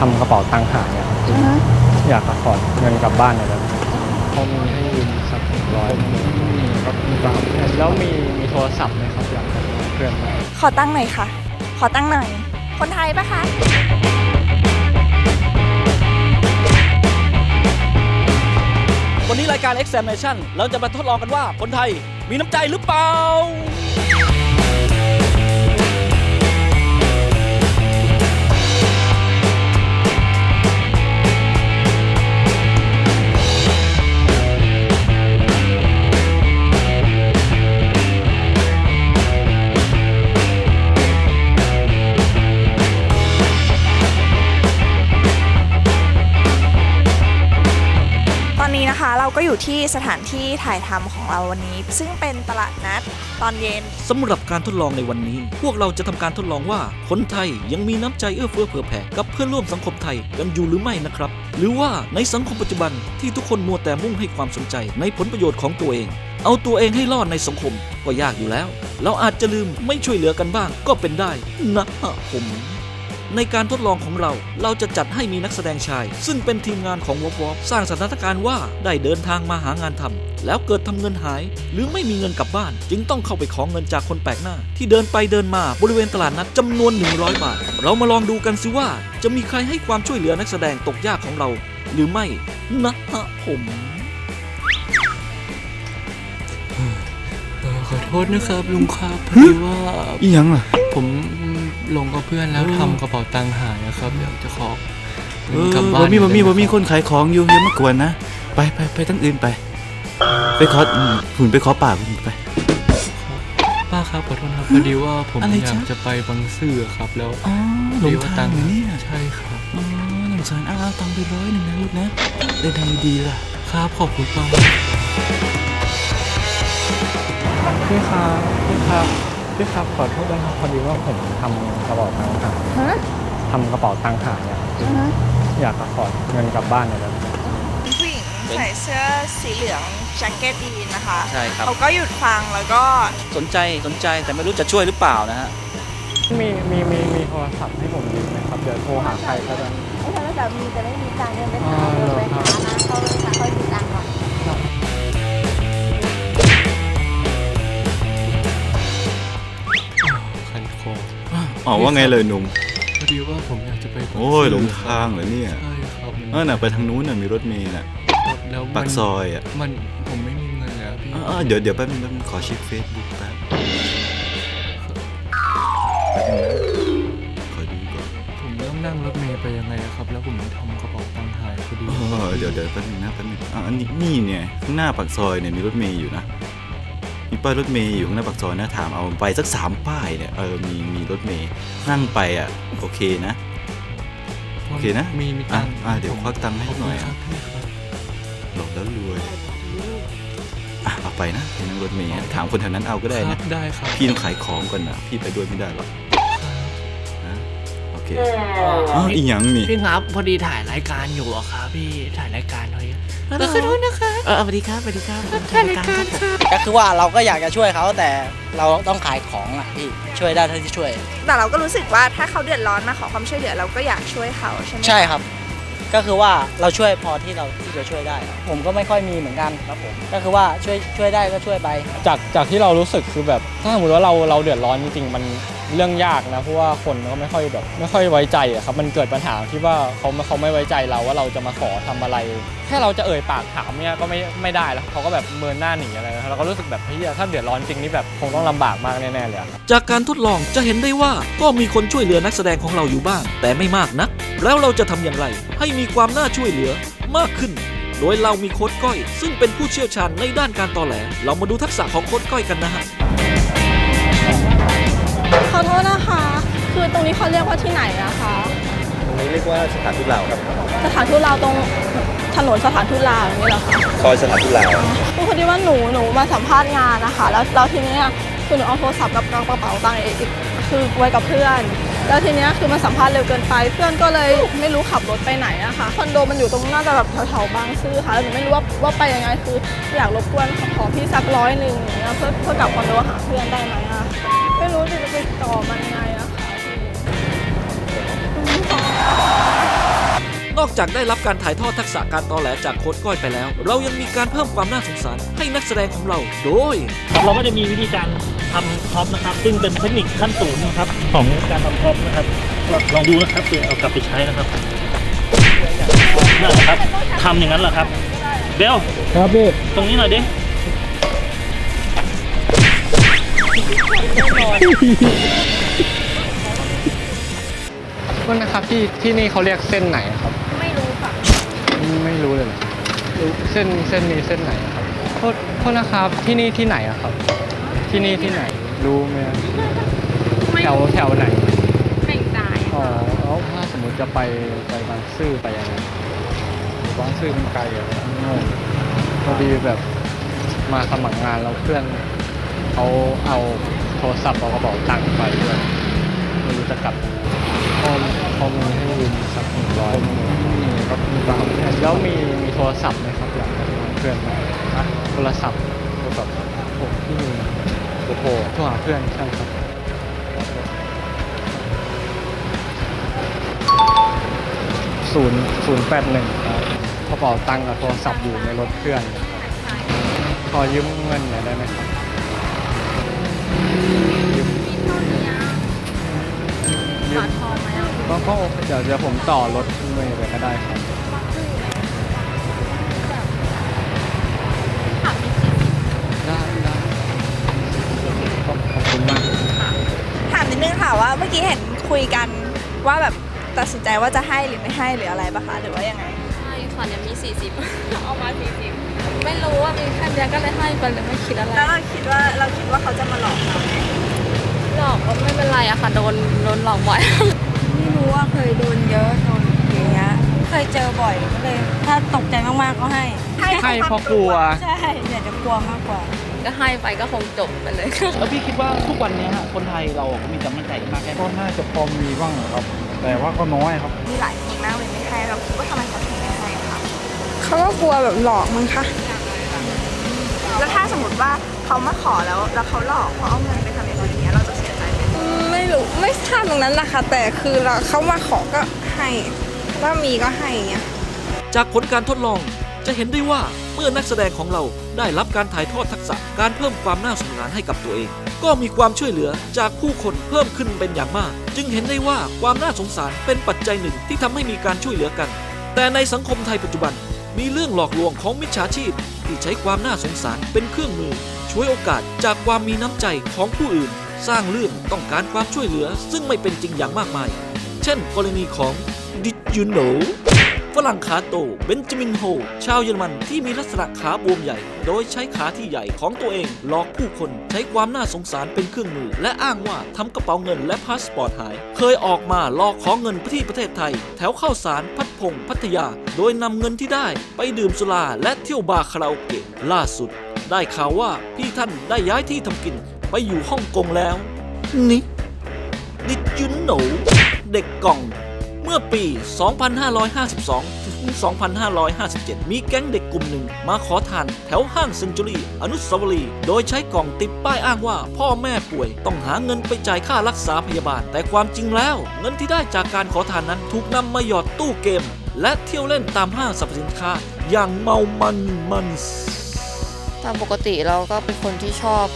ทำกระเป๋าตังค์หายอะครับพี่อยากขอเงินกลับบ้านหน่อยได้ไหมเขามีให้ยืมสักร้อยครับแล้วมีมีโทรศัพท์ไหมครับอยากให้เพื่อนมาขอตั้งหน่อยค่ะ ขอตั้งหน่อย คนไทยปะคะ วันนี้รายการ Examination เราจะมาทดลองกันว่าคนไทยมีน้ำใจหรือเปล่า ก็อยู่ที่สถานที่ถ่ายทำของเราวันนี้ ซึ่งเป็นตลาดนัดตอนเย็น สำหรับการทดลองในวันนี้ พวกเราจะทำการทดลองว่า คนไทยยังมีน้ำใจเอื้อเฟื้อเผื่อแผ่กับเพื่อนร่วมสังคมไทยกันอยู่หรือไม่นะครับ หรือว่าในสังคมปัจจุบันที่ทุกคนมัวแต่มุ่งให้ความสนใจในผลประโยชน์ของตัวเอง เอาตัวเองให้รอดในสังคมก็ยากอยู่แล้ว เราอาจจะลืมไม่ช่วยเหลือกันบ้างก็เป็นได้นะผม ในการทดลองของเราเราจะจัดให้มีนักแสดงชาย ซึ่งเป็นทีมงานของวอวสร้างสถานการณ์ว่าได้เดินทางมาหางานทำแล้วเกิดทำเงินหาย หรือไม่มีเงินกลับบ้าน จึงต้องเข้าไปขอเงินจากคนแปลกหน้า ที่เดินไปเดินมาบริเวณตลาดนัดจำนวน 100 บาท เรามาลองดูกันสิว่า จะมีใครให้ความช่วยเหลือนักแสดงตกยากของเรา หรือไม่นะฮะผมเออขอโทษนะครับลุงครับพอดีว่าอีหยังล่ะผม ลงกับเพื่อนแล้วทำกระเป๋าตังค์หายอะครับอยากจะขอเออกลับบ้านบ่มีบ่มีบ่มีได้ไหคนขายของอยู่อย่ามากวนนะ ไปไปไปทั้งอื่นไป ไปขออืมหุ่นไปขอป่าหุ่นไปป้าครับขอโทษครับพอดีว่าผมอะไรอยาจ๊ะกจะไปบางซื่อครับแล้วอ๋อหลงทางเหรอเนี่ยใช่ครับอ๋อหลงสารอ้าวตังค์ไปร้อยหนึ่งนะลูกนะเดินทางดีๆล่ะ ครับขอบคุณป้าพี่ครับพี่ครับ พี่ครับขอโทษด้วยครับพอดีว่าผมทำกระเป๋าตังค์หายฮะทำกระเป๋าตังค์หายอะอยากขอเงินกลับบ้านหน่อยได้ไหมผู้หญิงใส่เสื้อสีเหลืองแจ็คเก็ตยีนนะคะใช่ครับ เขาก็หยุดฟังแล้วก็สนใจสนใจแต่ไม่รู้จะช่วยหรือเปล่านะฮะ มีมีมีมีโทรศัพท์ให้ผมยืมไหมครับเดี๋ยวโทรหาใครก็ได้ไอ้โทรศัพท์มีแต่ไม่มีตังค์เดินไปอ๋อหาเดินไปเหรอหาครับนะเขาเล อ๋อว่าไงเลยหนุ่มพอดีว่าผมอยากจะไปบางโอ้ยซื่หลงทางเหรอเนี่ยใช่ครับมันเออน่ะไปทางนู้นน่ะมีรถเมล์น่ะแล้วมันปากซอยอะมันผมไม่มีเงินแล้วพี่อ่าเดี๋ยวเดี๋ยวแป๊บนึงแป๊บนึงขอเช็คเฟซบุ๊กแป๊บแป๊บนึงนะขอดูก่อนผมต้องนั่งรถเมล์ไปยังไงอะครับ แล้วผมทำกระเป๋าตังค์หายพอดีเออเดี๋ยวเดี๋ยวแป๊บนึงนะแป๊บนึงอะอันนี้นี่เนี่ยข้างหน้าปากซอยเนี่ยมีรถเมล์อยู่นะ มีป้ายรถเมล์อยู่ข้างหน้าปากซอยนะถามเอาไปสักสามป้ายเนี่ยเออมีมีรถเมล์นั่งไปอะโอเคนะโอเคนะมีมีตังค์อะอะเดี๋ยวควักตังค์ให้หน่อยขบคุณครับพี่ครับหลอกแล้วรวยอะเอาไปนะเป็นนั่งรถเมล์ถามคนแถวนั้นเอาก็ได้ครันะบได้ครับพี่ต้องขายของก่อนนะพี่ไปด้วยไม่ได้หรอกนะโอ เคอ๋ออีหยังนี่พี่ครับพอดีถ่ายรายการอยู่อะครับพี่ถ่ายรายการเฮ้ยขอโทษนะคะเออสวัสดีครับสวัสดีครับถ่ายรายการครับก็คือว่าเราก็อยากจะช่วยเขาแต่เราต้องขายของอะพี่ช่วยได้เท่าที่ช่วย แต่เราก็รู้สึกว่าถ้าเขาเดือดร้อนมาขอความช่วยเหลือเราก็อยากช่วยเขาใช่ไหมใช่ครับ ก็คือว่าเราช่วยพอที่เราที่จะช่วยได้ครับผมก็ไม่ค่อยมีเหมือนกันครับผมก็คือว่าช่วยช่วยได้ก็ช่วยไปจากจากที่เรารู้สึกคือแบบถ้าสมมติว่าเราเราเดือดร้อนจริงๆมัน เรื่องยากนะเพราะว่าคนก็ไม่ค่อยแบบไม่ค่อยไว้ใจอะครับมันเกิดปัญหาที่ว่าเขาเขาไม่ไว้ใจเราว่าเราจะมาขอทำอะไร แค่เราจะเอ่ยปากถามเนี่ยก็ไม่ไม่ได้แล้วเขาก็แบบเมินหน้าหนีอะไรนะเราก็รู้สึกแบบเฮ้ยถ้าเดือดร้อนจริงนี่แบบคงต้องลำบากมากแน่ๆเลยจากการทดลองจะเห็นได้ว่าก็มีคนช่วยเหลือนักแสดงของเราอยู่บ้าง แต่ไม่มากนัก แล้วเราจะทำอย่างไร ให้มีความน่าช่วยเหลือมากขึ้นโดยเรามีโค้ดก้อย ซึ่งเป็นผู้เชี่ยวชาญในด้านการตอแหล เรามาดูทักษะของโค้ดก้อยกันนะฮะ ขอโทษนะคะ คือตรงนี้เขาเรียกว่าที่ไหนนะคะ ตรงนี้เรียกว่าสถานทูตลาวครับสถานทูตลาวตรงถนนสถานทูตลาวอย่างนี้เหรอคะซอยสถานทูตลาวคือพอดีว่าหนูหนูมาสัมภาษณ์งานนะคะ แล้วแล้วทีเนี้ยคือหนูเอาโทรศัพท์กับกระเป๋าตังค์อีกอีกคือไว้กับเพื่อน แล้วทีเนี้ยคือมาสัมภาษณ์เร็วเกินไป เพื่อนก็เลยไม่รู้ขับรถไปไหนอะค่ะคอนโดมันอยู่ตรงน่าจะแบบแถวๆบางซื่อค่ะแล้วหนูไม่รู้ว่าว่าไปยังไงคือ อยากรบกวนขอพี่สักร้อยหนึ่งอย่างเงี้ยเพื่อเพื่อกลับคอนโดหาเพื่อนได้ไหมอะ ไม่รู้จะไปติดต่อมันยังไงอะค่ะพี่อกจากได้รับการถ่ายทอดทักษะการตอแหลจากโค้ชก้อยไปแล้ว เรายังมีการเพิ่มความน่าสงสารให้นักแสดงของเราโดย ครับเราก็จะมีวิธีการทำท็อปนะครับ ซึ่งเป็นเทคนิคขั้นสูงนะครับของการทำท็อปนะครับลองดูนะครับเดี๋ยวเอากลับไปใช้นะครับนั่นแหละครับทำอย่างนั้นแหละครับเบลครับพี่ตรงนี้หน่อยดิ โทษนะครับที่ที่นี่เขาเรียกเส้นไหนครับ ไม่รู้ค่ะไม่รู้เลยเหรอรู้เส้นเส้นนี้เส้นไหนอะครับโทษโทษนะครับที่นี่ที่ไหนอะครับ ที่นี่ที่ไหน รู้ไหมครับแถวแถวไหนไม่ตายอ๋อแล้วถ้าสมมติจะไปไปบางซื่อไปยังไงบางซื่อมันไกลอะงงพอดีแบบมาสมัครงานแล้วเพื่อน เขาเอาโทรศัพท์เอากระเป๋าตังค์ไปด้วยไม่รู้จะกลับยังไงพอพอมีให้ยืมสักหนึ่งร้อยมีครับมีบ้างแล้วมีมีโทรศัพท์ไหมครับอยากให้เพื่อนมาอะโทรศัพท์โทรศัพท์ผมที่มีโทรโทรหาเพื่อนใช่ครับศูนย์ศูนย์แปดหนึ่งครับกระเป๋าตังค์กับโทรศัพท์อยู่ในรถเพื่อนครับขอยืมเงินหน่อยได้ไหมครับ ยืมยืมก็ก็โอเคเดี๋ยวเดี๋ยวผมต่อรถเมย์ไปก็ได้ครับได้ได้ขอบขอบคุณมากถามนิดนึงค่ะว่าเมื่อกี้เห็นคุยกันว่าแบบตัดสินใจว่าจะให้หรือไม่ให้หรืออะไรปะคะหรือว่ายังไง ใช่ค่ะเนี่ยมี 40 เอามา 40 ไม่รู้ว่ามีแค่เนี้ยก็เลยให้ไปเลยไม่คิดอะไร แล้วเราคิดว่า กก็ไม่เป็นไรอะค่ะ โดนโดนหลอกบ่อย ไม่รู้ว่าเคยโดนเยอะโดนอย่างเงี้ยเคยเจอบ่อยก็เลย ถ้าตกใจมากๆก็ให้ให้เพราะกลัว ใช่อยากจะกลัวมากกว่า ก็ให้ไปก็คงจบไปเลย แล้วพี่คิดว่าทุกวันนี้ฮะคนไทยเรามีกำลังใจมากแค่ไหนก็น่าจะพอมีบ้างครับ แต่ว่าก็น้อยครับ มีหลายคนมากเลยไม่ให้เราคิดว่าทำไมเขาถึงไม่ให้คะเขาก็กลัวแบบหลอกมั้งคะ แล้วถ้าสมมติว่าเขามาขอแล้ว แล้วเขาหลอกเขาเอาเงินไปท ไม่รู้ไม่ทราบตรงนั้นนะคะ แต่คือเราเขามาขอก็ให้ถ้ามีก็ให้อย่างเงี้ยจากผลการทดลองจะเห็นได้ว่าเมื่อนักแสดงของเราได้รับการถ่ายทอดทักษะการเพิ่มความน่าสงสารให้กับตัวเอง ก็มีความช่วยเหลือจากผู้คนเพิ่มขึ้นเป็นอย่างมาก จึงเห็นได้ว่าความน่าสงสารเป็นปัจจัยหนึ่งที่ทำให้มีการช่วยเหลือกัน แต่ในสังคมไทยปัจจุบัน มีเรื่องหลอกลวงของมิจฉาชีพ ที่ใช้ความน่าสงสารเป็นเครื่องมือช่วยโอกาสจากความมีน้ำใจของผู้อื่น สร้างเรื่องต้องการความช่วยเหลือซึ่งไม่เป็นจริงอย่างมากมาย เช่น กรณีของ Did you know ฝรั่งขาโตเบนจามินโฮ ชาวเยอรมันที่มีลักษณะขาบวมใหญ่ โดยใช้ขาที่ใหญ่ของตัวเองหลอกผู้คนใช้ความน่าสงสารเป็นเครื่องมือ และอ้างว่าทำกระเป๋าเงินและพาสปอร์ตหาย เคยออกมาหลอกขอเงินที่ประเทศไทย แถวเข้าสารพัดพงพัทยา โดยนำเงินที่ได้ไปดื่มสุราและเที่ยวบาร์คาราโอเกะล่าสุด ได้ข่าวว่าพี่ท่านได้ย้ายที่ทำกิน ไปอยู่ฮ่องกงแล้ว นี่ดิจุนโหนเด็กกล่อง เมื่อปี 2552 ถึง 2557 มีแก๊งเด็กกลุ่มหนึ่ง มาขอทานแถวห้างเซนจูรี่อนุสาวรีย์โดยใช้กล่องติดป้ายอ้างว่า พ่อแม่ป่วยต้องหาเงินไปจ่ายค่ารักษาพยาบาล แต่ความจริงแล้ว เงินที่ได้จากการขอทานนั้นถูกนำมาหยอดตู้เกม และเที่ยวเล่นตามห้างสรรพสินค้า อย่างเมามันมันตามปกติเราก็เป็นคนที่ชอบ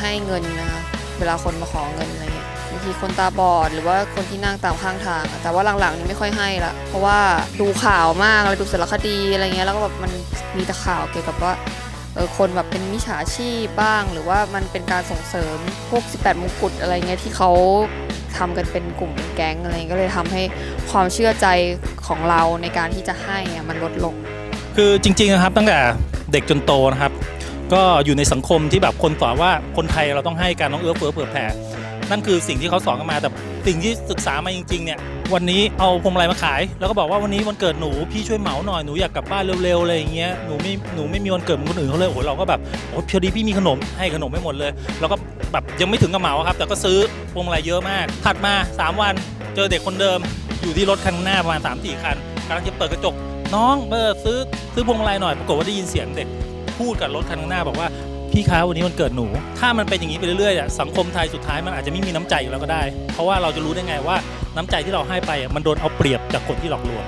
ให้เงินนะคะเวลาคนมาขอเงินอะไรเงี้ยบางทีคนตาบอดหรือว่าคนที่นั่งตามข้างทาง แต่ว่าหลังๆนี่ไม่ค่อยให้ละเพราะว่าดูข่าวมากเลยดูสารคดีอะไรเงี้ยแล้วก็แบบมันมีแต่ข่าวเกี่ยวกับว่าเออคนแบบเป็นมิจฉาชีพบ้าง หรือว่ามันเป็นการส่งเสริมพวก 18 มงกุฎอะไรเงี้ยที่เขาทำกันเป็นกลุ่มเป็นแก๊งอะไรเงี้ยก็เลยทำให้ความเชื่อใจของเราในการที่จะให้มันลดลง คือจริงๆนะครับตั้งแต่เด็กจนโตนะครับ ก็อยู่ในสังคมที่แบบคนสอนว่าคนไทยเราต้องให้การน้องเอื้อเฟื้อเผื่อแผ่นั่นคือสิ่งที่เขาสอนกันมาแต่สิ่งที่ศึกษามาจริงๆเนี่ยวันนี้เอาพวงมาลัยมาขาย แล้วก็บอกว่าวันนี้วันเกิดหนูพี่ช่วยเหมาหน่อยหนูอยากกลับบ้านเร็วๆอะไรอย่างเงี้ยหนูไม่หนูไม่มีวันเกิดมือนคนอื่นเขาเลยโอ้โหเราก็แบบโอ้พอดีพี่มีขนมให้ขนมไม่หมดเลย แล้วก็แบบยังไม่ถึงกับเหมาครับ แต่ก็ซื้อพวงมาลัยเยอะมากถัดมา 3 วันเจอเด็กคนเดิม อยู่ที่รถคันข้างหน้าประมาณ3ามสี่คันกำลังจะเปิดกระจกน้องเบอร์ซื้อซื้อพวงมาลัยหน่อยปรากฏว่าได้ยินเสียงเด็ก พูดกับรถคันข้างหน้าบอกว่าพี่คะวันนี้มันเกิดหนู ถ้ามันเป็นอย่างนี้ไปเรื่อยๆอะสังคมไทยสุดท้ายมันอาจจะไม่มีน้ำใจอยู่แล้วก็ได้ เพราะว่าเราจะรู้ได้ไงว่าน้ำใจที่เราให้ไปอะมันโดนเอาเปรียบจากคนที่หลอกลวง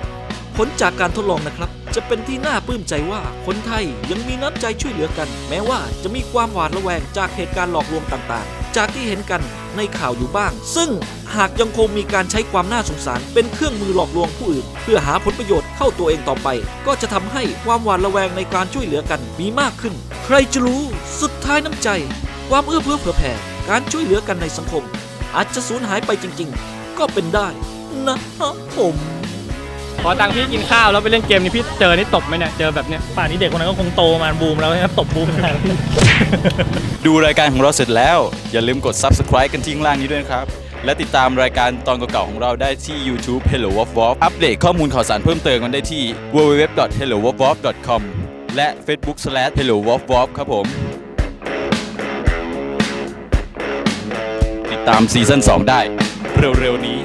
ผลจากการทดลองนะครับ จะเป็นที่น่าปลื้มใจว่าคนไทยยังมีน้ำใจช่วยเหลือกัน แม้ว่าจะมีความหวาดระแวงจากเหตุการณ์หลอกลวงต่างๆ จากที่เห็นกันในข่าวอยู่บ้าง ซึ่งหากยังคงมีการใช้ความน่าสงสารเป็นเครื่องมือหลอกลวงผู้อื่น เพื่อหาผลประโยชน์เข้าตัวเองต่อไป ก็จะทำให้ความหวาดระแวงในการช่วยเหลือกันมีมากขึ้น ใครจะรู้สุดท้ายน้ำใจ ความเอื้อเฟื้อเผื่อแผ่การช่วยเหลือกันในสังคม อาจจะสูญหายไปจริง ๆ ก็เป็นได้นะผม ขอตังค์พี่กินข้าวแล้วไปเล่นเกมนี่พี่เจอนี่ตบไหมเนี่ยเจอแบบเนี้ยป่านนี้เด็กคนนั้นก็คงโตมาบูมแล้วนะครับตบบูมขนาดนี้ ดูรายการของเราเสร็จแล้ว อย่าลืมกด subscribe กันที่ข้างล่างนี้ด้วยนะครับ และติดตามรายการตอนเก่าๆของเราได้ที่ YouTube Hello w o f w o f อัปเดตข้อมูลข่าวสารเพิ่มเติมกันได้ที่ www.hellowofwop.com และ facebook/hellowofwop ครับผม ติดตามซีซั่น2 ได้ เร็วๆนี้